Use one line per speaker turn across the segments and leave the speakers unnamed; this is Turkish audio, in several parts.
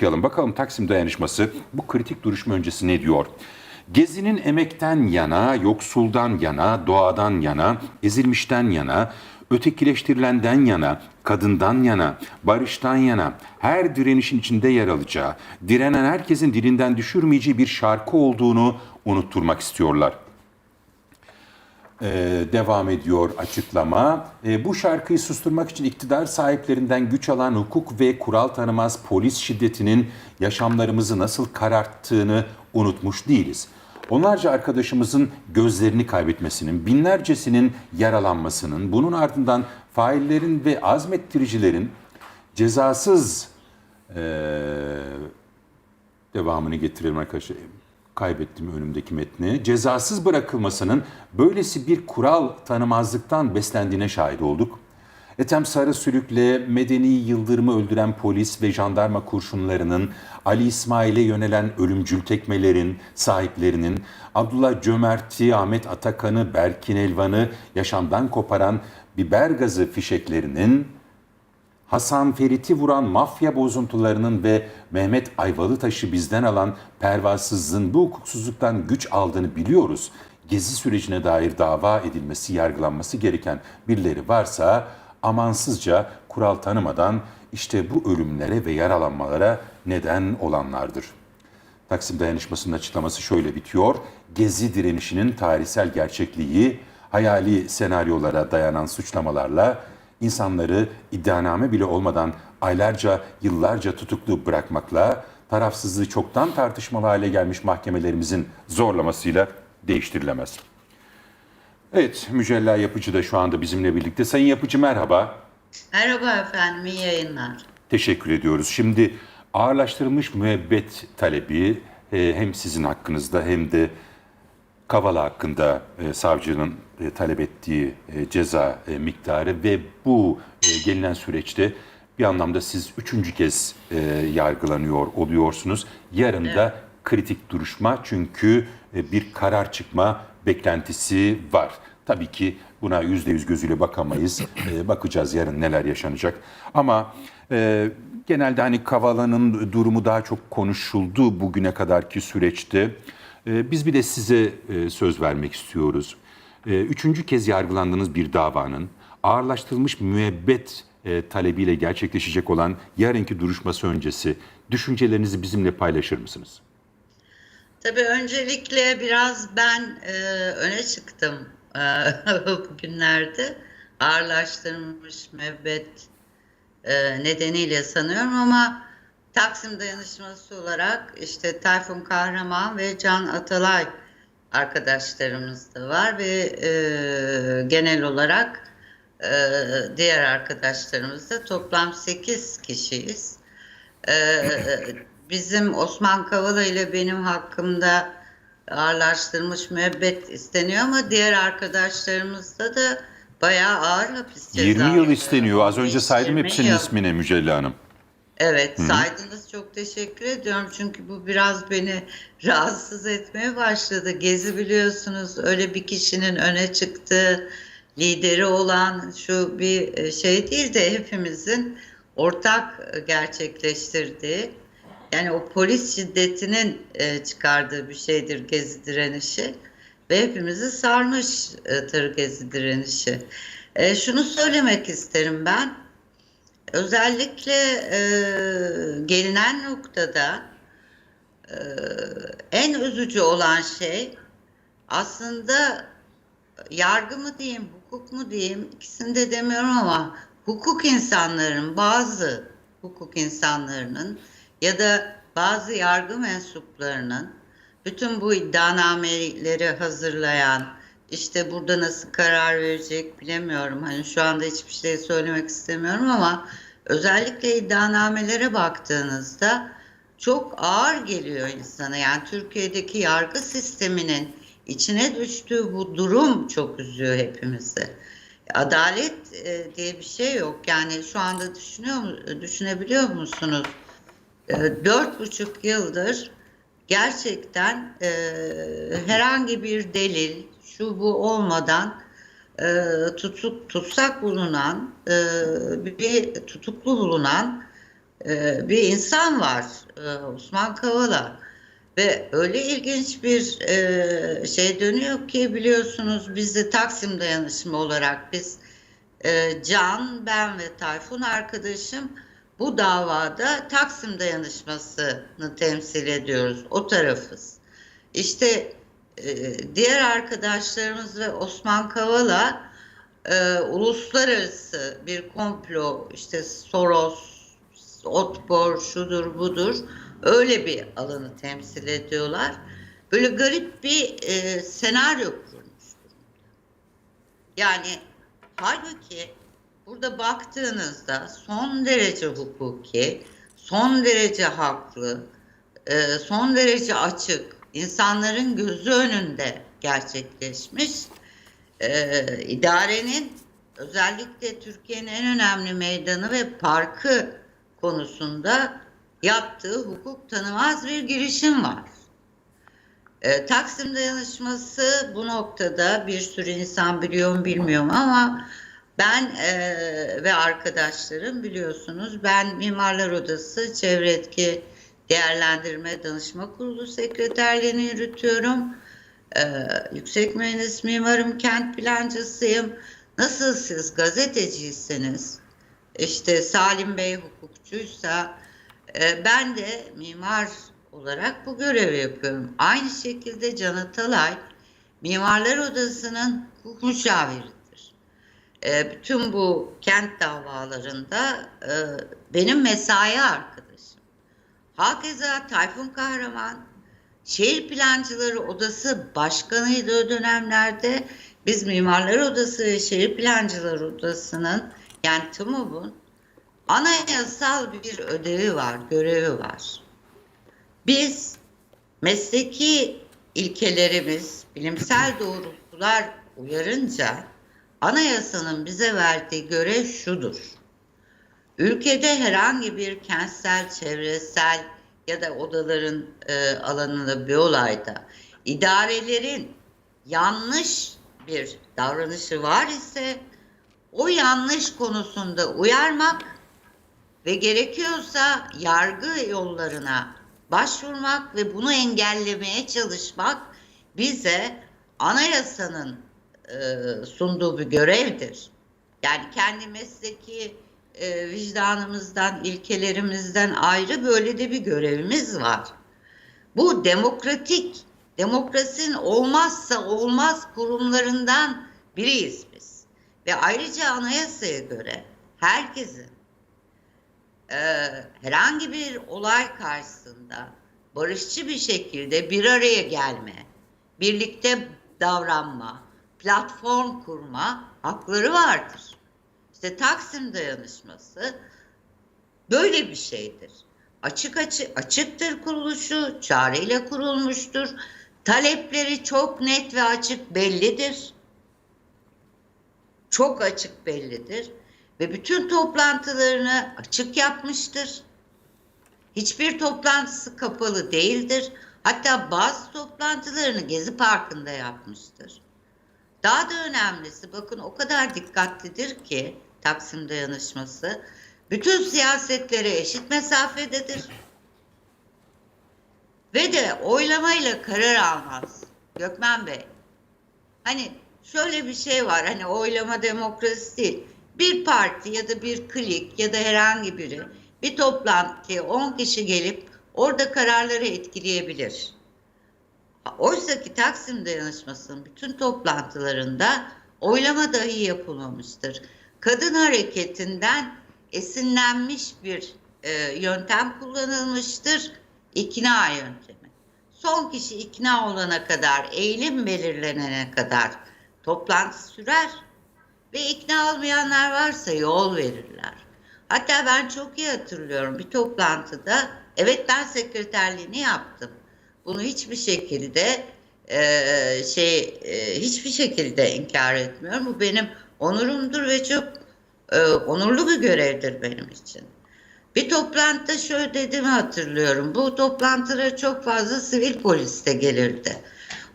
okuyalım. Bakalım Taksim Dayanışması bu kritik duruşma öncesi ne diyor? Gezinin emekten yana, yoksuldan yana, doğadan yana, ezilmişten yana, ötekileştirilenden yana, kadından yana, barıştan yana, her direnişin içinde yer alacağı, direnen herkesin dilinden düşürmeyeceği bir şarkı olduğunu unutturmak istiyorlar. Ee, devam ediyor açıklama. Ee, bu şarkıyı susturmak için iktidar sahiplerinden güç alan hukuk ve kural tanımaz polis şiddetinin yaşamlarımızı nasıl kararttığını unutmuş değiliz. Onlarca arkadaşımızın gözlerini kaybetmesinin, binlercesinin yaralanmasının, bunun ardından faillerin ve azmettiricilerin cezasız eee, devamını getirelim arkadaşlar. Kaybettim önümdeki metni. Cezasız bırakılmasının böylesi bir kural tanımazlıktan beslendiğine şahit olduk. Ethem Sarı Sülük'le Medeni Yıldırım'ı öldüren polis ve jandarma kurşunlarının, Ali İsmail'e yönelen ölümcül tekmelerin sahiplerinin, Abdullah Cömert'i, Ahmet Atakan'ı, Berkin Elvan'ı yaşamdan koparan biber gazı fişeklerinin, Hasan Ferit'i vuran mafya bozuntularının ve Mehmet Ayvalıtaş'ı bizden alan pervasızlığın bu hukuksuzluktan güç aldığını biliyoruz. Gezi sürecine dair dava edilmesi, yargılanması gereken birileri varsa amansızca kural tanımadan işte bu ölümlere ve yaralanmalara neden olanlardır. Taksim Dayanışması'nın açıklaması şöyle bitiyor. Gezi direnişinin tarihsel gerçekliği, hayali senaryolara dayanan suçlamalarla insanları iddianame bile olmadan aylarca, yıllarca tutuklu bırakmakla, tarafsızlığı çoktan tartışmalı hale gelmiş mahkemelerimizin zorlamasıyla değiştirilemez. Evet, Mücella Yapıcı da şu anda bizimle birlikte. Sayın Yapıcı merhaba.
Merhaba efendim, iyi yayınlar.
Teşekkür ediyoruz. Şimdi ağırlaştırılmış müebbet talebi e, hem sizin hakkınızda hem de Kavala hakkında e, savcının e, talep ettiği e, ceza e, miktarı ve bu e, gelinen süreçte bir anlamda siz üçüncü kez e, yargılanıyor oluyorsunuz. Yarın da kritik duruşma çünkü e, bir karar çıkma beklentisi var. Tabii ki buna yüzde yüz gözüyle bakamayız. E, bakacağız yarın neler yaşanacak. Ama e, genelde hani Kavala'nın durumu daha çok konuşuldu bugüne kadarki süreçte. E, biz bir de size e, söz vermek istiyoruz. E, üçüncü kez yargılandığınız bir davanın ağırlaştırılmış müebbet e, talebiyle gerçekleşecek olan yarınki duruşması öncesi düşüncelerinizi bizimle paylaşır mısınız?
Tabii öncelikle biraz ben e, öne çıktım e, bugünlerde. Ağırlaştırılmış müebbet nedeniyle sanıyorum ama Taksim Dayanışması olarak işte Tayfun Kahraman ve Can Atalay arkadaşlarımız da var ve e, genel olarak e, diğer arkadaşlarımız da toplam 8 kişiyiz. E, bizim Osman Kavala ile benim hakkımda ağırlaştırılmış müebbet isteniyor ama diğer arkadaşlarımızda da bayağı ağır hapis cezaları.
20 yıl isteniyor. Az önce
15,
saydım
20
hepsinin
yıl.
ismini Mücella Hanım.
Evet saydınız çok teşekkür ediyorum çünkü bu biraz beni rahatsız etmeye başladı. Gezi biliyorsunuz öyle bir kişinin öne çıktığı lideri olan şu bir e, şey değil de hepimizin ortak e, gerçekleştirdiği yani o polis şiddetinin e, çıkardığı bir şeydir gezi direnişi ve hepimizi sarmıştır gezi direnişi. E, şunu söylemek isterim ben. Özellikle e, gelinen noktada e, en üzücü olan şey aslında yargı mı diyeyim, hukuk mu diyeyim ikisini de demiyorum ama hukuk insanların bazı hukuk insanlarının ya da bazı yargı mensuplarının bütün bu iddianameleri hazırlayan işte burada nasıl karar verecek bilemiyorum. Hani şu anda hiçbir şey söylemek istemiyorum ama özellikle iddianamelere baktığınızda çok ağır geliyor insana. Yani Türkiye'deki yargı sisteminin içine düştüğü bu durum çok üzüyor hepimizi. Adalet e, diye bir şey yok. Yani şu anda düşünüyor düşünebiliyor musunuz? E, Dört buçuk yıldır gerçekten e, herhangi bir delil şu bu olmadan e, tutuk tutsak bulunan e, bir tutuklu bulunan e, bir insan var e, Osman Kavala ve öyle ilginç bir e, şey dönüyor ki biliyorsunuz biz de Taksim dayanışma olarak biz e, Can, ben ve Tayfun arkadaşım bu davada Taksim dayanışmasını temsil ediyoruz. O tarafız. İşte diğer arkadaşlarımız ve Osman Kavala e, uluslararası bir komplo işte Soros, Otpor, şudur budur öyle bir alanı temsil ediyorlar. Böyle garip bir e, senaryo durumda. Yani halbuki burada baktığınızda son derece hukuki, son derece haklı, e, son derece açık, insanların gözü önünde gerçekleşmiş e, idarenin özellikle Türkiye'nin en önemli meydanı ve parkı konusunda yaptığı hukuk tanımaz bir girişim var. E, Taksim dayanışması bu noktada bir sürü insan biliyor mu bilmiyorum ama ben e, ve arkadaşlarım biliyorsunuz ben Mimarlar Odası Çevre Etki Değerlendirme Danışma Kurulu Sekreterliğini yürütüyorum. E, yüksek mühendis mimarım, kent plancısıyım. Nasıl siz gazeteciyseniz, işte Salim Bey hukukçuysa, e, ben de mimar olarak bu görevi yapıyorum. Aynı şekilde Can Atalay, Mimarlar Odası'nın hukuk müşaviridir. E, bütün bu kent davalarında e, benim mesai arkadaşım. Hakeza Tayfun Kahraman, Şehir Plancıları Odası Başkanıydı o dönemlerde. Biz Mimarlar Odası ve Şehir Plancıları Odası'nın yani TMOB'un anayasal bir ödevi var, görevi var. Biz mesleki ilkelerimiz, bilimsel doğrultular uyarınca anayasanın bize verdiği görev şudur. Ülkede herhangi bir kentsel, çevresel ya da odaların e, alanında bir olayda idarelerin yanlış bir davranışı var ise o yanlış konusunda uyarmak ve gerekiyorsa yargı yollarına başvurmak ve bunu engellemeye çalışmak bize anayasanın e, sunduğu bir görevdir. Yani kendi mesleki e, vicdanımızdan, ilkelerimizden ayrı böyle de bir görevimiz var. Bu demokratik, demokrasinin olmazsa olmaz kurumlarından biriyiz biz. Ve ayrıca anayasaya göre herkesin e, herhangi bir olay karşısında barışçı bir şekilde bir araya gelme, birlikte davranma, platform kurma hakları vardır. İşte Taksim Dayanışması böyle bir şeydir. Açık açık açıktır kuruluşu, çağrıyla kurulmuştur. Talepleri çok net ve açık bellidir. Çok açık bellidir ve bütün toplantılarını açık yapmıştır. Hiçbir toplantısı kapalı değildir. Hatta bazı toplantılarını Gezi Parkı'nda yapmıştır. Daha da önemlisi bakın o kadar dikkatlidir ki Taksim Dayanışması bütün siyasetlere eşit mesafededir. Ve de oylamayla karar almaz. Gökmen Bey. Hani şöyle bir şey var hani oylama demokrasi değil. Bir parti ya da bir klik ya da herhangi biri bir toplantıya 10 kişi gelip orada kararları etkileyebilir. Oysa ki Taksim Dayanışması'nın bütün toplantılarında oylama dahi yapılmamıştır. Kadın hareketinden esinlenmiş bir e, yöntem kullanılmıştır. İkna yöntemi. Son kişi ikna olana kadar, eğilim belirlenene kadar toplantı sürer ve ikna olmayanlar varsa yol verirler. Hatta ben çok iyi hatırlıyorum bir toplantıda, evet ben sekreterliğini yaptım. Bunu hiçbir şekilde e, şey e, hiçbir şekilde inkar etmiyorum. Bu benim onurumdur ve çok e, onurlu bir görevdir benim için. Bir toplantıda şöyle dediğimi hatırlıyorum. Bu toplantılara çok fazla sivil polis de gelirdi.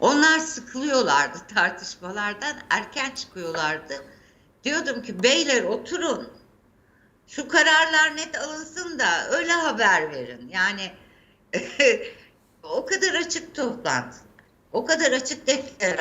Onlar sıkılıyorlardı tartışmalardan, erken çıkıyorlardı. Diyordum ki beyler oturun. şu kararlar net alınsın da öyle haber verin. Yani o kadar açık toplantı, o kadar açık deklarasyon.